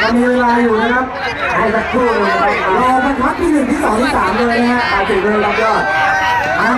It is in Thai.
เรามีเวลาอยู่นะครับให้สักครู่เลยรอบรรทัดที่หนึ่งที่สองที่สามเลยนะฮะอาจจะเดินรับยอดนะ